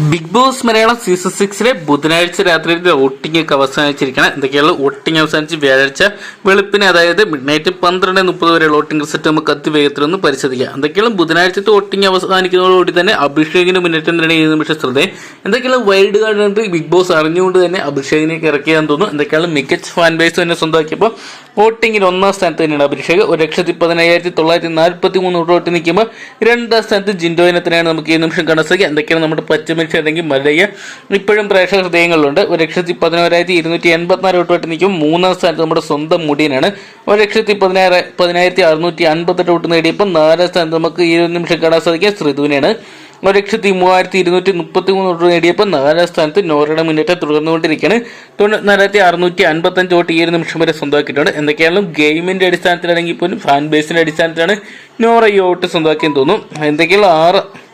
Big Boss Malayalam season സിക്സിലെ ബുധനാഴ്ച രാത്രി വോട്ടിംഗ് ഒക്കെ അവസാനിച്ചിരിക്കണം എന്തൊക്കെയാണ് വോട്ടിംഗ് അവസാനിച്ച് വ്യാഴാഴ്ച വെളുപ്പിന് അതായത് മിഡ് നൈറ്റ് പന്ത്രണ്ട് മുപ്പത് വരെ വോട്ടിംഗ് റിസൾട്ട് നമുക്ക് അതിവേഗത്തിലൊന്ന് പരിശോധിക്കാം. എന്തൊക്കെയാണ് ബുധനാഴ്ചത്തെ വോട്ടിംഗ് അവസാനിക്കുന്നതോടുകൂടി തന്നെ അഭിഷേകിന് മുന്നേറ്റം ഈ നിമിഷം ശ്രദ്ധ. എന്തൊക്കെയാണ് വൈൽഡ് കാർഡ് ഉണ്ട് ബിഗ് ബോസ് അറിഞ്ഞുകൊണ്ട് തന്നെ അഭിഷേകിനെ ഇറക്കിയാന്ന് തോന്നുന്നു. എന്തൊക്കെയാണ് മികച്ച ഫാൻ ബേസ് തന്നെ സ്വന്തമാക്കിയപ്പോൾ വോട്ടിംഗിൽ ഒന്നാം സ്ഥാനത്ത് തന്നെയാണ് അഭിഷേക്. ഒരു ലക്ഷത്തി പതിനയ്യായിരത്തി തൊള്ളായിരത്തി നാൽപ്പത്തി മൂന്ന് വോട്ട് നിൽക്കുമ്പോൾ രണ്ടാം സ്ഥാനത്ത് ജിൻഡോയിനെ തന്നെയാണ് നമുക്ക് ഈ നിമിഷം സാധിക്കുക എന്തൊക്കെയാണ് നമ്മുടെ പച്ചമിർച്ച അല്ലെങ്കിൽ മലയ ഇപ്പോഴും പ്രേക്ഷക ഹൃദയങ്ങളിലുണ്ട്. ഒരു ലക്ഷത്തി പതിനോരായിരത്തി ഇരുന്നൂറ്റി എൺപത്തിനാല് വോട്ട് നിൽക്കും. മൂന്നാം സ്ഥാനത്ത് നമ്മുടെ സ്വന്തം മുടിയനാണ്. ഒരു ലക്ഷത്തി പതിനായിര പതിനായിരത്തി അറുന്നൂറ്റി അൻപത്തെട്ട് വോട്ട് നേടിയപ്പോൾ നാലാം സ്ഥാനത്ത് നമുക്ക് ഒരു നിമിഷം കാണാൻ സാധിക്കുക ശ്രീധുവിനെയാണ്. ഒരു ലക്ഷത്തി മൂവായിരത്തി ഇരുന്നൂറ്റി മുപ്പത്തി മൂന്ന് വോട്ട് നേടിയപ്പോൾ നാലാം സ്ഥാനത്ത് നോറയുടെ മുന്നേറ്റം തുടർന്നുകൊണ്ടിരിക്കുകയാണ്. തൊണ്ണൂറ്റി അറുന്നൂറ്റി അൻപത്തഞ്ച് വോട്ട് ഈ ഒരു നിമിഷം വരെ സ്വന്തമാക്കിയിട്ടുണ്ട്. എന്തൊക്കെയാണെങ്കിലും ഗെയിമിന്റെ അടിസ്ഥാനത്തിലാണെങ്കിൽ പോലും ഫാൻ ബേസിന്റെ അടിസ്ഥാനത്തിലാണ് നോറ ഈ വോട്ട് സ്വന്തമാക്കിയെന്ന് തോന്നുന്നു. എന്തൊക്കെയുള്ള ആറ്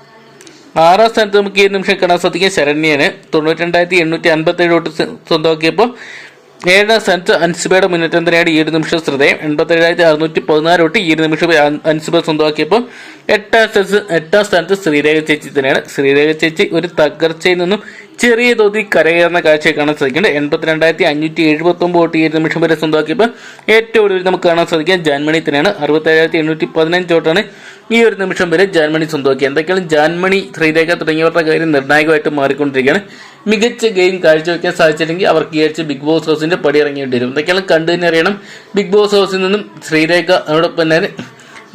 ആറാം സ്ഥാനത്ത് നമുക്ക് ഈ നിമിഷം കാണാൻ സാധിക്കും ശരണ്യന്. തൊണ്ണൂറ്റി രണ്ടായിരത്തി എണ്ണൂറ്റി അൻപത്തി ഏഴ് വോട്ട് സ്വന്തമാക്കിയപ്പോൾ ഏഴാം സ്ഥാനത്ത് അൻസിബയുടെ മുന്നേറ്റം തന്നെയാണ് ഈ ഒരു നിമിഷം ശ്രദ്ധേയം. എൺപത്തേഴായിരത്തി അറുന്നൂറ്റി പതിനാല് വോട്ട് ഈ ഒരു നിമിഷം അൻ- അൻസിബ സ്വന്തമാക്കിയപ്പോൾ എട്ടാം സ്ഥാനത്ത് എട്ടാം സ്ഥാനത്ത് ശ്രീരേഖ ചേച്ചി തന്നെയാണ്. ശ്രീരേഖ ചേച്ചി ഒരു തകർച്ചയിൽ നിന്നും ചെറിയ തോതിൽ കരകയറുന്ന കാഴ്ചയൊക്കെ കാണാൻ സാധിക്കുന്നുണ്ട്. എൺപത്തിരണ്ടായിരത്തി അഞ്ഞൂറ്റി എഴുപത്തി ഒമ്പത് വോട്ട് ഈ നിമിഷം വരെ സ്വന്തമാക്കിയപ്പോൾ ഏറ്റവും ഒടുവിൽ നമുക്ക് കാണാൻ സാധിക്കുക ജാൻമണി തന്നെയാണ്. അറുപത്തേഴായിരത്തി എണ്ണൂറ്റി പതിനഞ്ച് വോട്ടാണ് ഈ ഒരു നിമിഷം വരെ ജാൻമണി സ്വന്തമാക്കി എന്തൊക്കെയാണ് ജാൻമണി ശ്രീരേഖ തുടങ്ങിയവരുടെ കാര്യം നിർണായകമായിട്ട് മാറിക്കൊണ്ടിരിക്കുകയാണ്. മികച്ച ഗെയിം കാഴ്ചവെക്കാൻ സാധിച്ചില്ലെങ്കിൽ അവർക്ക് ഈ ബിഗ് ബോസ് ഹൗസിന്റെ പടി ഇറങ്ങേണ്ടി വരും. എന്തൊക്കെയാണ് കണ്ടു തന്നെ അറിയണം. ബിഗ് ബോസ് ഹൗസിൽ നിന്നും ശ്രീരേഖ അതോടൊപ്പം തന്നെ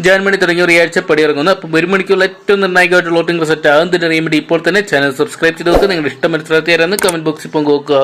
ജാൻമണി തുടങ്ങിയവർ ഈ ആഴ്ച പടിയിറങ്ങുന്നു. അപ്പം ഒരു മണിക്കുള്ള ഏറ്റവും നിർണായകമായിട്ടുള്ള വോട്ടിംഗ് റിസൾട്ട് ആകും തന്നെ റീമിഡി ഇപ്പോൾ തന്നെ ചാനൽ സബ്സ്ക്രൈബ് ചെയ്ത് നോക്കുക നിങ്ങളുടെ ഇഷ്ടം മനസ്സിലാക്കി തരാമെന്ന് കമന്റ് ബോക്സിൽ പങ്കുവെക്കുക